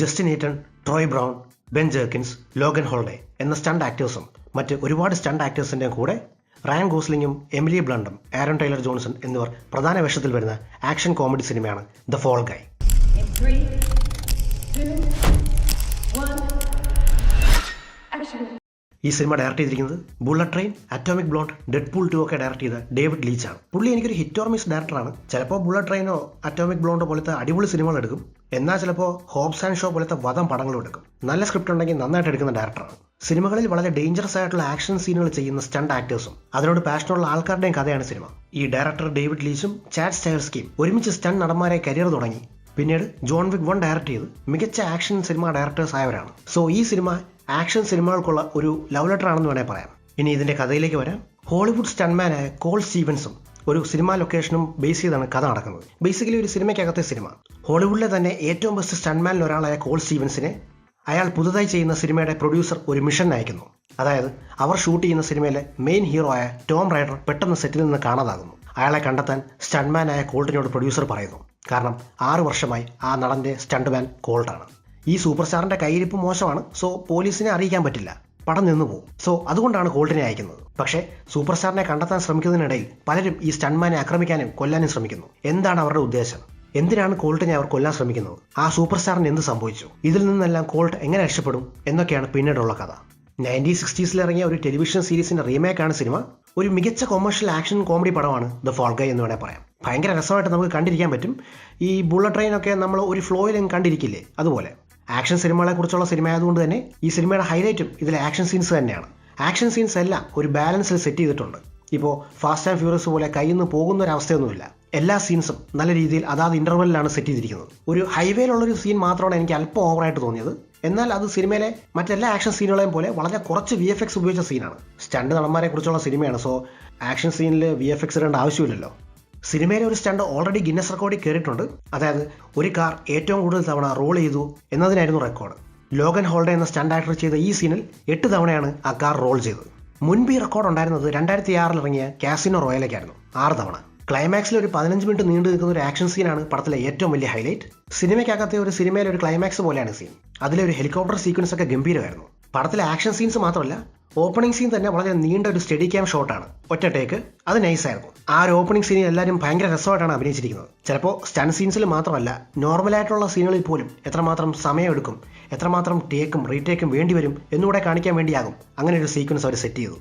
Justin Eaton Troy Brown Ben Jerkins Logan Holladay എന്ന stunt ആക്ടേഴ്സും മറ്റ് ഒരുപാട് സ്റ്റണ്ട് ആക്ടേഴ്സിന്റെ കൂടെ റയൻ ഗോസ്ലിംഗും എമിലി ബ്ലണ്ടും ആരൺ ടൈലർ ജോൺസൺ എന്നിവർ പ്രധാന വേഷത്തിൽ വരുന്ന ആക്ഷൻ കോമഡി സിനിമയാണ് ദ ഫോൾ ഗൈ. ഈ സിനിമ ഡയറക്റ്റ് ചെയ്തിരിക്കുന്നത് Bullet Train Atomic Blonde Deadpool two ഒക്കെ ഡയറക്ട് ചെയ്ത ഡേവിഡ് ലീച്ചാണ് പുള്ളി എനിക്കൊരു ഹിറ്റ് ഓർ മിസ് ഡയറക്ടറാണ് ചിലപ്പോൾ ബുള്ളറ്റ് ട്രെയിനോ അറ്റോമിക് ബ്ലോണ്ടോ പോലത്തെ അടിപൊളി സിനിമകൾ എടുക്കും. എന്നാൽ ചിലപ്പോൾ ഹോപ്സ് ആൻഡ് ഷോ പോലത്തെ വധം പടങ്ങളും എടുക്കും. നല്ല സ്ക്രിപ്റ്റ് ഉണ്ടെങ്കിൽ നന്നായിട്ട് എടുക്കുന്ന ഡയറക്ടറാണ് സിനിമകളിൽ വളരെ ഡേഞ്ചറസ് ആയിട്ടുള്ള ആക്ഷൻ സീനുകൾ ചെയ്യുന്ന സ്റ്റണ്ട് ആക്ടേഴ്സും അതിനോട് പാഷനുള്ള ആൾക്കാരുടെയും കഥയാണ് സിനിമ ഈ ഡയറക്ടർ ഡേവിഡ് ലീച്ചും ചാറ്റ് സ്റ്റൈൽസ്കിയും ഒരുമിച്ച് സ്റ്റണ്ട് നടന്മാരെ കരിയർ തുടങ്ങി. പിന്നീട് ജോൺ വിക് വൺ ഡയറക്ട് ചെയ്ത് മികച്ച ആക്ഷൻ സിനിമ ഡയറക്ടേഴ്സ് ആയവരാണ്. സോ ഈ സിനിമ ആക്ഷൻ സിനിമകൾക്കുള്ള ഒരു ലവ് ലെറ്റർ ആണെന്ന് വേണേൽ പറയാം. ഇനി ഇതിന്റെ കഥയിലേക്ക് വരാം. ഹോളിവുഡ് സ്റ്റൺമാനായ കോൾ സ്റ്റീവൻസും ഒരു സിനിമാ ലൊക്കേഷനും ബേസ് ചെയ്താണ് കഥ നടക്കുന്നത്. ബേസിക്കലി ഒരു സിനിമയ്ക്കകത്തെ സിനിമ. ഹോളിവുഡിലെ തന്നെ ഏറ്റവും ബെസ്റ്റ് സ്റ്റൺമാനിൽ ഒരാളായ കോൾ സ്റ്റീവൻസിനെ അയാൾ പുതുതായി ചെയ്യുന്ന സിനിമയുടെ പ്രൊഡ്യൂസർ ഒരു മിഷൻ അയക്കുന്നു അതായത് അവർ ഷൂട്ട് ചെയ്യുന്ന സിനിമയിലെ മെയിൻ ഹീറോ ആയ ടോം റൈഡർ പെട്ടെന്ന് സെറ്റിൽ നിന്ന് കാണാതാകുന്നു. അയാളെ കണ്ടെത്താൻ സ്റ്റൺമാനായ കോൾട്ടിനോട് പ്രൊഡ്യൂസർ പറയുന്നു. കാരണം ആറു വർഷമായി ആ നടന്റെ സ്റ്റണ്ട്മാൻ കോൾട്ടാണ്. ഈ സൂപ്പർ സ്റ്റാറിന്റെ കയ്യിരിപ്പ് മോശമാണ്. സോ പോലീസിനെ അറിയിക്കാൻ പറ്റില്ല. പടം നിന്നു പോകും. സോ അതുകൊണ്ടാണ് കോൾട്ടിനെ അയക്കുന്നത്. പക്ഷേ സൂപ്പർ സ്റ്റാറിനെ കണ്ടെത്താൻ ശ്രമിക്കുന്നതിനിടയിൽ പലരും ഈ സ്റ്റൺമാനെ ആക്രമിക്കാനും കൊല്ലാനും ശ്രമിക്കുന്നു. എന്താണ് അവരുടെ ഉദ്ദേശം? എന്തിനാണ് കോൾട്ടിനെ അവർ കൊല്ലാൻ ശ്രമിക്കുന്നത്? ആ സൂപ്പർ സ്റ്റാറിന് എന്ത് സംഭവിച്ചു? ഇതിൽ നിന്നെല്ലാം കോൾട്ട് എങ്ങനെ രക്ഷപ്പെടും എന്നൊക്കെയാണ് പിന്നീടുള്ള കഥ. നയന്റീൻ സിക്സ്റ്റീസിൽ ഇറങ്ങിയ ഒരു ടെലിവിഷൻ സീരീസിന്റെ റീമേക്കാണ് സിനിമ. ഒരു മികച്ച കൊമേഴ്ഷ്യൽ ആക്ഷൻ കോമഡി പടമാണ് ദ ഫോൾഗൈ എന്ന് വേണേൽ പറയാം. ഭയങ്കര രസമായിട്ട് നമുക്ക് കണ്ടിരിക്കാൻ പറ്റും. ഈ ബുള്ളറ്റ് ട്രെയിനൊക്കെ നമ്മൾ ഒരു ഫ്ലോയിലും കണ്ടിരിക്കില്ലേ? അതുപോലെ. ആക്ഷൻ സിനിമകളെ കുറിച്ചുള്ള സിനിമ ആയതുകൊണ്ട് തന്നെ ഈ സിനിമയുടെ ഹൈലൈറ്റും ഇതിലെ ആക്ഷൻ സീൻസ് തന്നെയാണ്. ആക്ഷൻ സീൻസ് എല്ലാം ഒരു ബാലൻസിൽ സെറ്റ് ചെയ്തിട്ടുണ്ട്. ഇപ്പോൾ ഫാസ്റ്റ് ആൻഡ് ഫ്യൂറസ് പോലെ കയ്യിൽ നിന്ന് പോകുന്ന ഒരു അവസ്ഥയൊന്നുമില്ല. എല്ലാ സീൻസും നല്ല രീതിയിൽ അതാത് ഇന്റർവെല്ലിലാണ് സെറ്റ് ചെയ്തിരിക്കുന്നത്. ഒരു ഹൈവേയിലുള്ള ഒരു സീൻ മാത്രമാണ് എനിക്ക് അല്പം ഓവറായിട്ട് തോന്നിയത്. എന്നാൽ അത് സിനിമയിലെ മറ്റെല്ലാ ആക്ഷൻ സീനുകളെയും പോലെ വളരെ കുറച്ച് വി എഫ് എക്സ് ഉപയോഗിച്ച സീനാണ് സ്റ്റണ്ട് നടന്മാരെ കുറിച്ചുള്ള സിനിമയാണ്. സോ ആക്ഷൻ സീനിൽ വി എഫ് എക്സ് ഇടേണ്ട ആവശ്യമില്ലല്ലോ. സിനിമയിലെ ഒരു സ്റ്റണ്ട് ഓൾറെഡി ഗിന്നസ് റെക്കോർഡിൽ കയറിയിട്ടുണ്ട് അതായത് ഒരു കാർ ഏറ്റവും കൂടുതൽ തവണ റോൾ ചെയ്തു എന്നതിനായിരുന്നു റെക്കോർഡ് ലോഗൻ ഹോൾഡേ എന്ന സ്റ്റണ്ട് ആക്ടർ ചെയ്ത ഈ സീനിൽ എട്ട് തവണയാണ് ആ കാർ റോൾ ചെയ്തത്. മുൻപ് ഈ റെക്കോർഡ് ഉണ്ടായിരുന്നത് രണ്ടായിരത്തി ആറിൽ ഇറങ്ങിയ കാസിനോ റോയലേക്കായിരുന്നു ആറ് തവണ. ക്ലൈമാക്സിൽ ഒരു പതിനഞ്ച് മിനിറ്റ് നീണ്ടു നിൽക്കുന്ന ഒരു ആക്ഷൻ സീനാണ് പടത്തിലെ ഏറ്റവും വലിയ ഹൈലൈറ്റ് സിനിമയ്ക്കകത്തെ ഒരു സിനിമയിലെ ഒരു ക്ലൈമാക്സ് പോലെയാണ് സീൻ അതിലെ ഒരു ഹെലികോപ്റ്റർ സീക്വൻസ് ഒക്കെ ഗംഭീരമായിരുന്നു. പടത്തിലെ ആക്ഷൻ സീൻസ് മാത്രമല്ല ഓപ്പണിംഗ് സീൻ തന്നെ വളരെ നീണ്ട ഒരു സ്റ്റഡി ക്യാം ഷോട്ടാണ് ഒറ്റ ടേക്ക് അത് നൈസായിരുന്നു ആ ഒരു ഓപ്പണിംഗ് സീനിൽ എല്ലാവരും ഭയങ്കര രസമായിട്ടാണ് അഭിനയിച്ചിരിക്കുന്നത്. ചിലപ്പോൾ സ്റ്റൺ സീൻസിൽ മാത്രമല്ല നോർമലായിട്ടുള്ള സീനുകളിൽ പോലും എത്രമാത്രം സമയമെടുക്കും എത്രമാത്രം ടേക്കും റീടേക്കും വേണ്ടി വരും എന്നുകൂടെ കാണിക്കാൻ വേണ്ടിയാകും അങ്ങനെ ഒരു സീക്വൻസ് അവർ സെറ്റ് ചെയ്തു.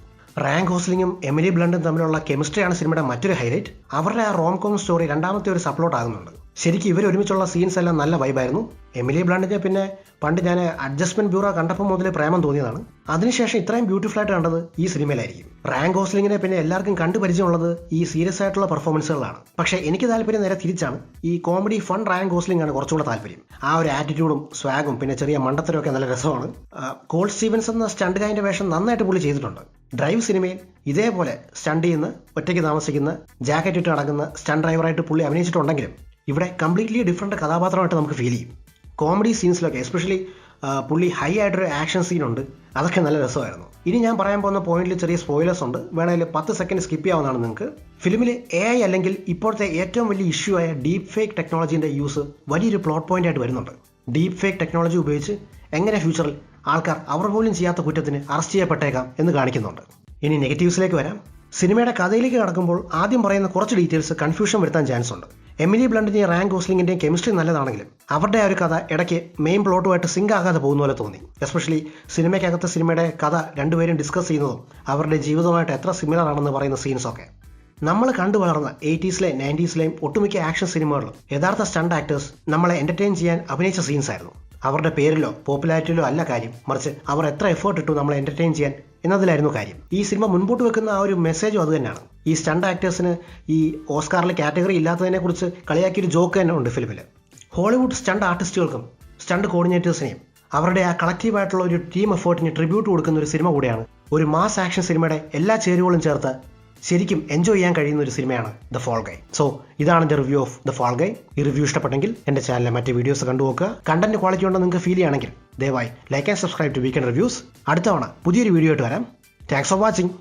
റാങ്ക് ഹോസ്ലിംഗും എമിലി ബ്ലണ്ടും തമ്മിലുള്ള കെമിസ്ട്രിയാണ് സിനിമയുടെ മറ്റൊരു ഹൈലൈറ്റ് അവരുടെ ആ റോം കോം സ്റ്റോറി രണ്ടാമത്തെ ഒരു സപ്ലോട്ട് ആകുന്നുണ്ട്. ശരിക്കും ഇവർ ഒരുമിച്ചുള്ള സീൻസ് എല്ലാം നല്ല വൈബായിരുന്നു എമിലി ബ്ലണ്ടിനെ പിന്നെ പണ്ട് ഞാൻ അഡ്ജസ്റ്റ്മെന്റ് ബ്യൂറോ കണ്ടപ്പോൾ മുതൽ പ്രേമം തോന്നിയതാണ്. അതിനുശേഷം ഇത്രയും ബ്യൂട്ടിഫുൾ ആയിട്ട് കണ്ടത് ഈ സിനിമയിലായിരിക്കും. റാങ്ക് ഹോസ്ലിംഗിനെ പിന്നെ എല്ലാവർക്കും കണ്ടു പരിചയമുള്ളത് ഈ സീരിയസ് ആയിട്ടുള്ള പെർഫോമൻസുകളാണ് പക്ഷേ എനിക്ക് താല്പര്യം നേരെ തിരിച്ചാണ്. ഈ കോമഡി ഫൺ റാങ്ക് ഹോസ്ലിംഗ് ആണ് കുറച്ചുകൂടെ താല്പര്യം. ആ ഒരു ആറ്റിറ്റ്യൂഡും സ്വാഗും പിന്നെ ചെറിയ മണ്ടത്തരവും ഒക്കെ നല്ല രസമാണ്. കോൾ സ്റ്റീവൻസ് എന്ന സ്റ്റണ്ട് ഗായന്റെ വേഷം നന്നായിട്ട് പുള്ളി ചെയ്തിട്ടുണ്ട്. ഡ്രൈവ് സിനിമയിൽ ഇതേപോലെ സ്റ്റണ്ട് ചെയ്യുന്ന ഒറ്റയ്ക്ക് താമസിക്കുന്ന ജാക്കറ്റ് ഇട്ട് നടക്കുന്ന സ്റ്റണ്ട് ഡ്രൈവറായിട്ട് പുള്ളി അഭിനയിച്ചിട്ടുണ്ടെങ്കിലും ഇവിടെ കംപ്ലീറ്റ്ലി ഡിഫറെന്റ് കഥാപാത്രമായിട്ട് നമുക്ക് ഫീൽ ചെയ്യും. കോമഡി സീൻസിലൊക്കെ എസ്പെഷ്യലി പുള്ളി ഹൈ ആയിട്ടൊരു ആക്ഷൻ സീനുണ്ട് അതൊക്കെ നല്ല രസമായിരുന്നു. ഇനി ഞാൻ പറയാൻ പോകുന്ന പോയിന്റിൽ ചെറിയ സ്പോയിലേഴ്സ് ഉണ്ട്. വേണമെങ്കിൽ പത്ത് സെക്കൻഡ് സ്കിപ്പ് ചെയ്യാവുന്നതാണ് നിങ്ങൾക്ക്. ഫിലിമിൽ എ ഐ അല്ലെങ്കിൽ ഇപ്പോഴത്തെ ഏറ്റവും വലിയ ഇഷ്യൂ ആയ ഡീപ് ഫേക്ക് ടെക്നോളജീന്റെ യൂസ് വലിയൊരു പ്ലോട്ട് പോയിന്റ് ആയിട്ട് വരുന്നുണ്ട്. ഡീപ് ഫേക്ക് ടെക്നോളജി ഉപയോഗിച്ച് എങ്ങനെ ഫ്യൂച്ചറിൽ ആൾക്കാർ അവർ പോലും ചെയ്യാത്ത കുറ്റത്തിന് അറസ്റ്റ് ചെയ്യപ്പെട്ടേക്കാം എന്ന് കാണിക്കുന്നുണ്ട്. ഇനി നെഗറ്റീവ്സിലേക്ക് വരാം. സിനിമയുടെ കഥയിലേക്ക് കടക്കുമ്പോൾ ആദ്യം പറയുന്ന കുറച്ച് ഡീറ്റെയിൽസ് കൺഫ്യൂഷൻ വരുത്താൻ ചാൻസ് ഉണ്ട്. എമിലി ബ്ലണ്ടിന്റെയും റാങ്ക് ഗോസ്ലിങ്ങിന്റെയും കെമിസ്ട്രി നല്ലതാണെങ്കിലും അവരുടെ ആ ഒരു കഥ ഇടയ്ക്ക് മെയിൻ പ്ലോട്ടുമായിട്ട് സിങ്ക് ആകാതെ പോകുന്ന പോലെ തോന്നി. എസ്പെഷ്യലി സിനിമയ്ക്കകത്ത് സിനിമയുടെ കഥ രണ്ടുപേരും ഡിസ്കസ് ചെയ്യുന്നതും അവരുടെ ജീവിതമായിട്ട് എത്ര സിമിലർ ആണെന്ന് പറയുന്ന സീൻസൊക്കെ നമ്മൾ കണ്ടു വളർന്ന എയ്റ്റീസിലെയും നയന്റീസിലെയും ഒട്ടുമിക്ക ആക്ഷൻ സിനിമകളിലും യഥാർത്ഥ സ്റ്റണ്ട് ആക്ടേഴ്സ് നമ്മളെ എന്റർടൈൻ ചെയ്യാൻ അഭിനയിച്ച സീൻസ് ആയിരുന്നു. അവരുടെ പേരിലോ പോപ്പുലാരിറ്റിയിലോ അല്ല കാര്യം. മറിച്ച് അവർ എത്ര എഫേർട്ട് ഇട്ടു നമ്മളെ എന്റർടൈൻ ചെയ്യാൻ എന്നതിലായിരുന്നു കാര്യം. ഈ സിനിമ മുൻപോട്ട് വെക്കുന്ന ആ ഒരു മെസ്സേജും അത് തന്നെയാണ്. ഈ സ്റ്റണ്ട് ആക്ടേഴ്സിന് ഈ ഓസ്കാറിലെ കാറ്റഗറി ഇല്ലാത്തതിനെക്കുറിച്ച് കളിയാക്കിയൊരു ജോക്ക് തന്നെ ഉണ്ട് ഫിലിമിൽ ഹോളിവുഡ് സ്റ്റണ്ട് ആർട്ടിസ്റ്റുകൾക്കും സ്റ്റണ്ട് കോർഡിനേറ്റേഴ്സിനെയും അവരുടെ ആ കളക്റ്റീവായിട്ടുള്ള ഒരു ടീം എഫേർട്ടിന് ട്രിബ്യൂട്ട് കൊടുക്കുന്ന ഒരു സിനിമ കൂടിയാണ്. ഒരു മാസ് ആക്ഷൻ സിനിമയുടെ എല്ലാ ചേരുവകളും ചേർത്ത് ശരിക്കും എൻജോയ് ചെയ്യാൻ കഴിയുന്ന ഒരു സിനിമയാണ് ദ ഫോൾ ഗൈ സോ ഇതാണ് എന്റെ review of the Fall Guy ഈ റിവ്യൂ ഇഷ്ടപ്പെട്ടെങ്കിൽ എന്റെ ചാനലിലെ മറ്റ് വീഡിയോസ് കണ്ടു നോക്കുക. കണ്ടന്റ് ക്വാളിറ്റി ഉണ്ടെന്ന് നിങ്ങൾക്ക് ഫീൽ ചെയ്യുകയാണെങ്കിൽ ദയവായി like and subscribe to weekend reviews അടുത്തവണ പുതിയൊരു വീഡിയോ ആയിട്ട് വരാം. Thanks for watching